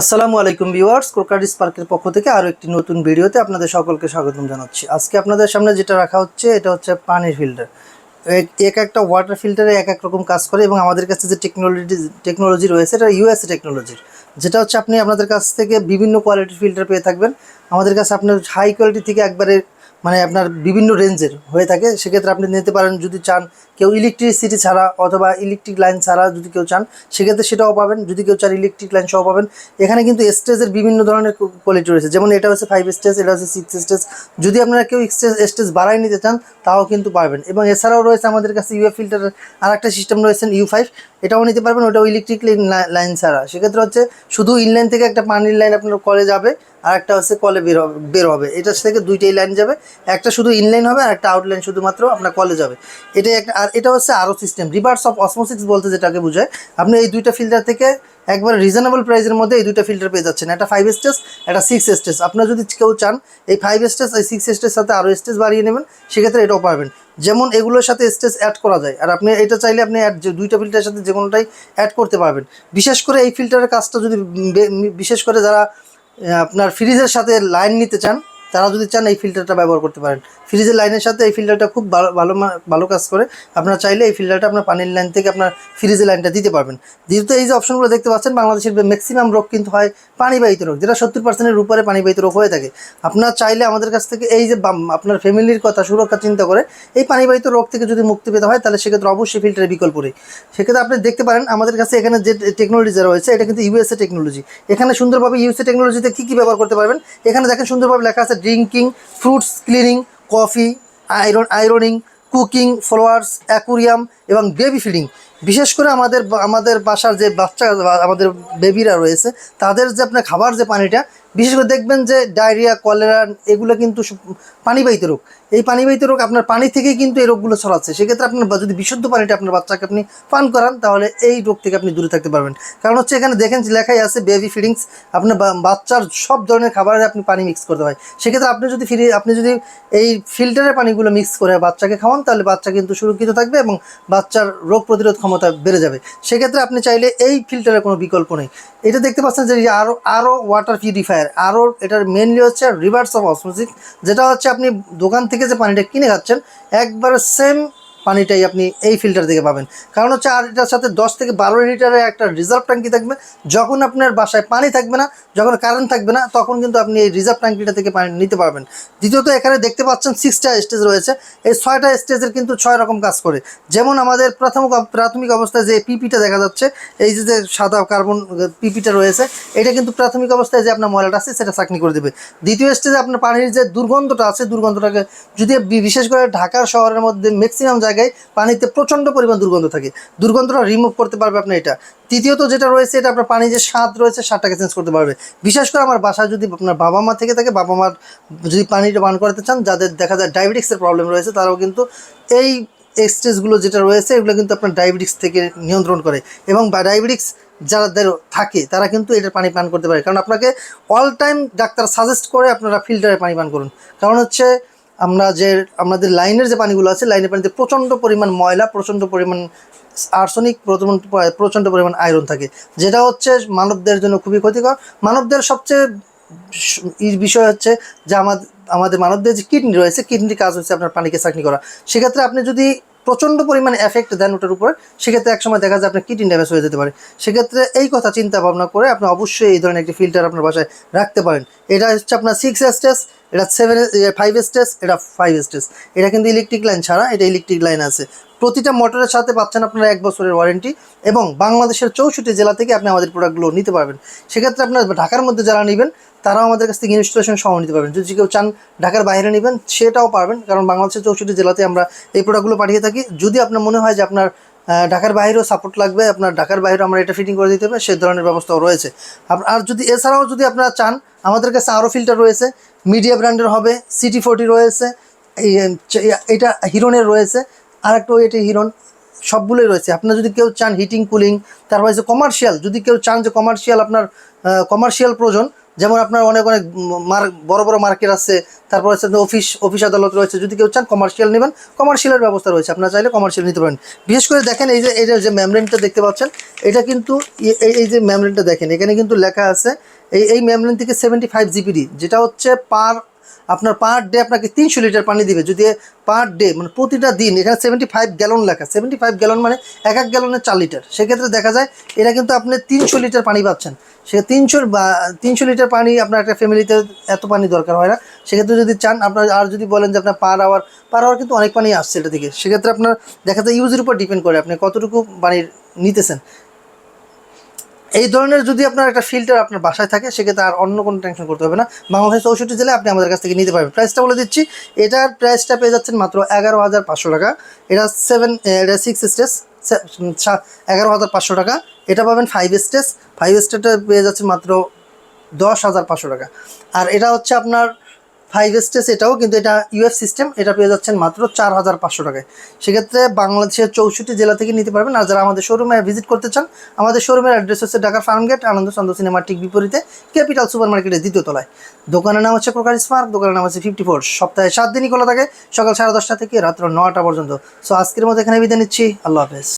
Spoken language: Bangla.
আসসালামু আলাইকুম ভিউয়ার্স কোরকারিস পার্কের পক্ষ থেকে আরও একটি নতুন ভিডিওতে আপনাদের সকলকে স্বাগতম জানাচ্ছি। আজকে আপনাদের সামনে যেটা রাখা হচ্ছে, এটা হচ্ছে পানির ফিল্টার। এক একটা ওয়াটার ফিল্টারে এক এক রকম কাজ করে এবং আমাদের কাছে যে টেকনোলজি টেকনোলজি রয়েছে, এটা ইউএসএ টেকনোলজির। যেটা হচ্ছে আপনি আপনাদের কাছ থেকে বিভিন্ন কোয়ালিটির ফিল্টার পেয়ে থাকবেন। আমাদের কাছে আপনার হাই কোয়ালিটি থেকে একবারে মানে আপনার বিভিন্ন রেঞ্জের হয়ে থাকে, সেক্ষেত্রে আপনি নিতে পারেন যদি চান কেউ ইলেকট্রিসিটি ছাড়া অথবা ইলেকট্রিক লাইন ছাড়া যদি কেউ চান, সেক্ষেত্রে সেটাও পাবেন। যদি কেউ চান ইলেকট্রিক লাইন সহ পাবেন। এখানে কিন্তু স্টেজের বিভিন্ন ধরনের কোয়ালিটি রয়েছে। যেমন এটা হচ্ছে ফাইভ স্টেজ এটা হচ্ছে সিক্স স্টেজ যদি আপনারা কেউ স্টেজ স্টেজ বাড়াই নিতে চান, তাও কিন্তু পারবেন এবং এছাড়াও রয়েছে আমাদের কাছে ইউএফ ফিল্টারের আর একটা সিস্টেম রয়েছে ইউ ফাইভ এটাও নিতে পারবেন। ওটাও ইলেকট্রিক লাইন ছাড়া। সেক্ষেত্রে হচ্ছে শুধু ইনলাইন থেকে একটা পানির লাইন আপনার কলে যাবে। আর একটা হচ্ছে কলে বের হবে বের হবে। এটা থেকে দুইটাই লাইন যাবে। একটা শুধু ইনলাইন হবে আর একটা আউটলাইন শুধুমাত্র আপনার কলে যাবে। এটাই একটা আর এটা হচ্ছে আরও সিস্টেম রিভার্স অফ অসমোসিস বলতে যেটাকে বোঝায়। আপনি এই দুইটা ফিল্টার থেকে একবার রিজনেবল প্রাইসের মধ্যে এই দুইটা ফিল্টার পেয়ে যাচ্ছেন। একটা ফাইভ স্টেজ একটা সিক্স স্টেজ আপনার যদি কেউ চান, এই ফাইভ স্টেজ এই সিক্স স্টেজ সাথে আরও স্টেজ বাড়িয়ে নেবেন, সেক্ষেত্রে এটাও পারবেন। যেমন এগুলোর সাথে স্টেজ অ্যাড করা যায়। আর আপনি এটা চাইলে আপনি অ্যাড যে দুইটা ফিল্টারের সাথে যে কোনোটাই অ্যাড করতে পারবেন। বিশেষ করে এই ফিল্টারের কাজটা যদি বিশেষ করে যারা আপনার ফ্রিজের সাথে লাইন নিতে চান তারা যদি চান এই ফিল্টারটা ব্যবহার করতে পারেন। ফ্রিজের লাইনের সাথে এই ফিল্টারটা খুব ভালো ভালো ভালো কাজ করে। আপনারা চাইলে এই ফিল্টারটা আপনার পানির লাইন থেকে আপনার ফ্রিজের লাইনটা দিতে পারবেন। দ্বিতীয়ত এই যে অপশনগুলো দেখতে পাচ্ছেন, বাংলাদেশের ম্যাক্সিমাম রোগ কিন্তু হয় পানিবাহিত রোগ, যেটা সত্তর পার্সেন্টের উপরে পানিবাহিত রোগ হয়ে থাকে। আপনার চাইলে আমাদের কাছ থেকে এই যে আপনার ফ্যামিলির কথা, সুরক্ষা চিন্তা করে এই পানিবাহিত রোগ থেকে যদি মুক্তি পেতে হয়, তাহলে সেক্ষেত্রে অবশ্যই ফিল্টারের বিকল্প নেই। সেক্ষেত্রে আপনি দেখতে পারেন, আমাদের কাছে এখানে যে টেকনোলজি রয়েছে, এটা কিন্তু ইউএসএ টেকনোলজি এখানে সুন্দরভাবে ইউএসএ টেকনোলজিতে কী কী ব্যবহার করতে পারবেন? এখানে দেখেন সুন্দরভাবে লেখা আছে drinking fruits cleaning coffee iron ironing cooking flowers aquarium এবং বেবি ফিডিং বিশেষ করে আমাদের আমাদের বাসার যে বাচ্চা আমাদের বেবিরা রয়েছে, তাদের যে আপনার খাবার যে পানিটা, বিশেষ করে দেখবেন যে ডায়রিয়া কলেরা এগুলো কিন্তু পানিবাহিত রোগ। এই পানিবাহিত রোগ আপনার পানি থেকেই কিন্তু এই রোগগুলো ছড়াচ্ছে। সেক্ষেত্রে আপনার যদি বিশুদ্ধ পানিটা আপনার বাচ্চাকে আপনি পান করান, তাহলে এই রোগ থেকে আপনি দূরে থাকতে পারবেন। কারণ হচ্ছে এখানে দেখেন যে লেখাই আছে বেবি ফিডিংস আপনার বাচ্চার সব ধরনের খাবারে আপনি পানি মিক্স করতে হয়। সেক্ষেত্রে আপনি যদি ফিরে আপনি যদি এই ফিল্টারের পানিগুলো মিক্স করে বাচ্চাকে খাওয়ান, তাহলে বাচ্চা কিন্তু সুরক্ষিত থাকবে এবং বাচ্চার রোগ প্রতিরোধ ক্ষমতা বেড়ে যাবে। সেক্ষেত্রে আপনি চাইলে এই ফিল্টারের কোনো বিকল্প নেই। এটা দেখতে পাচ্ছেন যে আরও আরও ওয়াটার পিউরিফায়ার আরও এটার মেনলি হচ্ছে রিভার্স অফ অসমোসিস যেটা হচ্ছে আপনি দোকান থেকে যে পানিটা কিনে খাচ্ছেন, একবার সেম পানিটাই আপনি এই ফিল্টার থেকে পাবেন। কারণ হচ্ছে আর এটার সাথে দশ থেকে বারো লিটারের একটা রিজার্ভ ট্যাঙ্কি থাকবে। যখন আপনার বাসায় পানি থাকবে না, যখন কারেন্ট থাকবে না, তখন কিন্তু আপনি এই রিজার্ভ ট্যাঙ্কিটা থেকে পানি নিতে পারবেন। দ্বিতীয়ত এখানে দেখতে পাচ্ছেন সিক্সটা স্টেজ রয়েছে। এই ছয়টা স্টেজের কিন্তু ছয় রকম কাজ করে। যেমন আমাদের প্রথম প্রাথমিক অবস্থায় যে পিপিটা দেখা যাচ্ছে, এই যে সাদা কার্বন পিপিটা রয়েছে, এটা কিন্তু প্রাথমিক অবস্থায় যে আপনার ময়লাটা আছে, সেটা চাকনি করে দেবে। দ্বিতীয় স্টেজে আপনার পানির যে দুর্গন্ধটা আছে, দুর্গন্ধটাকে যদি বিশেষ করে ঢাকার শহরের মধ্যে ম্যাক্সিমাম জায়গায় পানিতে প্রচণ্ড পরিমাণ দুর্গন্ধ থাকে। দুর্গন্ধটা রিমুভ করতে পারবে আপনি এটা। তৃতীয়ত যেটা রয়েছে, এটা আপনার পানি যে স্বাদ রয়েছে, স্বাদটাকে চেঞ্জ করতে পারবে। বিশেষ করে আমার বাসায় যদি আপনার বাবা মা থেকে থাকে বাবা মার যদি পানিটা পান করাতে চান, যাদের দেখা যায় ডায়াবেটিক্সের প্রবলেম রয়েছে, তারাও কিন্তু এই এক্সট্রেসগুলো যেটা রয়েছে, এগুলো কিন্তু আপনার ডায়াবেটিক্স থেকে নিয়ন্ত্রণ করে। এবং ডায়াবেটিক্স যাদের থাকে, তারা কিন্তু এটার পানি পান করতে পারে। কারণ আপনাকে অল টাইম ডাক্তার সাজেস্ট করে আপনারা ফিল্টারে পানি পান করুন। কারণ হচ্ছে আমরা যে, আমাদের লাইনের যে পানিগুলো আছে, লাইনের পানিতে প্রচণ্ড পরিমাণ ময়লা, প্রচণ্ড পরিমাণ আর্সনিক প্রচণ্ড পরিমাণ আয়রন থাকে। যেটা হচ্ছে মানবদের জন্য খুবই ক্ষতিকর। মানবদের সবচেয়ে বিষয় হচ্ছে যে আমাদের আমাদের মানবদের যে কিডনি রয়েছে, কিডনির কাজ হচ্ছে আপনার পানিকে চাকনি করা। সেক্ষেত্রে আপনি যদি প্রচণ্ড পরিমাণে এফেক্ট দেন ওটার উপরে, সেক্ষেত্রে একসময় দেখা যায় আপনার কিডনি ড্যামেজ হয়ে যেতে পারে। সেক্ষেত্রে এই কথা চিন্তা ভাবনা করে আপনি অবশ্যই এই ধরনের একটি ফিল্টার আপনার বাসায় রাখতে পারেন। এটা হচ্ছে আপনার সিক্স স্টেজ এটা সেভেন ফাইভ স্টেজ এটা ফাইভ স্টেজ এটা কিন্তু ইলেকট্রিক লাইন ছাড়া এটা ইলেকট্রিক লাইন আছে। প্রতিটা মোটরের সাথে পাচ্ছেন আপনারা এক বছরের ওয়ারেন্টি এবং বাংলাদেশের চৌষট্টি জেলা থেকে আপনি আমাদের প্রোডাক্টগুলো নিতে পারবেন। সেক্ষেত্রে আপনার ঢাকার মধ্যে যারা নেবেন, তারাও আমাদের কাছ থেকে ইনস্টলেশন সহ নিতে পারবেন। যদি কেউ চান ঢাকার বাইরে নেবেন, সেটাও পারবেন। কারণ বাংলাদেশের চৌষট্টি জেলাতে আমরা এই প্রোডাক্টগুলো পাঠিয়ে থাকি। যদি আপনার মনে হয় যে আপনার ঢাকার বাইরেও সাপোর্ট লাগবে, আপনার ঢাকার বাইরেও আমরা এটা ফিটিং করে দিতে হবে সে ধরনের ব্যবস্থাও রয়েছে। আর যদি এছাড়াও যদি আপনারা চান, আমাদের কাছে আরও ফিল্টার রয়েছে মিডিয়া ব্র্যান্ডের হবে সিটি ফোর্টি রয়েছে এটা হিরনের রয়েছে আর একটা এটি হিরন সবগুলোই রয়েছে। আপনার যদি কেউ চান হিটিং কুলিং তারপর হচ্ছে কমার্শিয়াল যদি কেউ চান যে কমার্শিয়াল আপনার কমার্শিয়াল প্রয়োজন যেমন আপনার অনেক অনেক মার, বড় বড় মার্কেট আছে, তারপর হচ্ছে অফিস অফিস আদালত রয়েছে, যদি কেউ চান কমার্শিয়াল নেবেন কমার্শিয়ালের ব্যবস্থা রয়েছে, আপনার চাইলে কমার্শিয়াল নিতে পারেন। বিশেষ করে দেখেন এই যে, এই যে- যে দেখতে পাচ্ছেন, এটা কিন্তু এই যে মেমব্রেনটা দেখেন, এখানে কিন্তু লেখা আছে, এই এই মেমব্রেন থেকে সেভেন্টি ফাইভ জিবিডি যেটা হচ্ছে পার আপনার পার ডে আপনাকে তিনশো লিটার পানি দিবে। যদি পার ডে মানে প্রতিটা দিন, এখানে সেভেন্টি ফাইভ গ্যালন লেখা সেভেন্টি ফাইভ গ্যালন মানে এক এক গ্যালনে চার লিটার সেক্ষেত্রে দেখা যায়, এটা কিন্তু আপনি তিনশো লিটার পানি পাচ্ছেন। সে তিনশো বা তিনশো লিটার পানি আপনার একটা ফ্যামিলিতে এত পানি দরকার হয় না। সেক্ষেত্রে যদি চান, আপনার আর যদি বলেন যে আপনার পার আওয়ার পার আওয়ার কিন্তু অনেক পানি আসছে এটা থেকে। সেক্ষেত্রে আপনার দেখা যায় ইউজের উপর ডিপেন্ড করে আপনি কতটুকু পানি নিতেছেন। এই ধরনের যদি আপনার একটা ফিল্টার আপনার বাসায় থাকে, সেক্ষেত্রে আর অন্য কোনো টেনশন করতে হবে না। বাংলাদেশ চৌষট্টি জেলায় আপনি আমাদের কাছ থেকে নিতে পারবেন। প্রাইসটা বলে দিচ্ছি। এটার প্রাইসটা পেয়ে যাচ্ছেন মাত্র এগারো হাজার পাঁচশো টাকা। এটা সেভেন এটা সিক্স স্টেজ এগারো হাজার পাঁচশো টাকা। এটা পাবেন ফাইভ স্টেজ ফাইভ স্টেজটা পেয়ে যাচ্ছে মাত্র দশ হাজার পাঁচশো টাকা। আর এটা হচ্ছে আপনার ফাইভ স্টেজ এটাও কিন্তু এটা ইউএফ সিস্টেম এটা পেয়ে যাচ্ছেন মাত্র চার হাজার পাঁচশো টাকায়। সেক্ষেত্রে বাংলাদেশের চৌষট্টি জেলা থেকে নিতে পারবেন। আর যারা আমাদের শোরুমে ভিজিট করতে চান, আমাদের শোরুমের অ্যাড্রেস হচ্ছে ঢাকার ফার্মগেট আনন্দ চন্দ্র সিনেমার ঠিক বিপরীতে ক্যাপিটাল সুপার মার্কেটের দ্বিতীয় তলায়। দোকানের নাম হচ্ছে প্রকাশ স্মার্ক দোকানের নাম হচ্ছে ফিফটি ফোর সপ্তাহে সাত দিনই খোলা থাকে, সকাল সাড়ে দশটা থেকে রাত্র নটা পর্যন্ত। সো আজকের মতো এখানে বিদায় নিচ্ছি। আল্লাহ হাফেজ।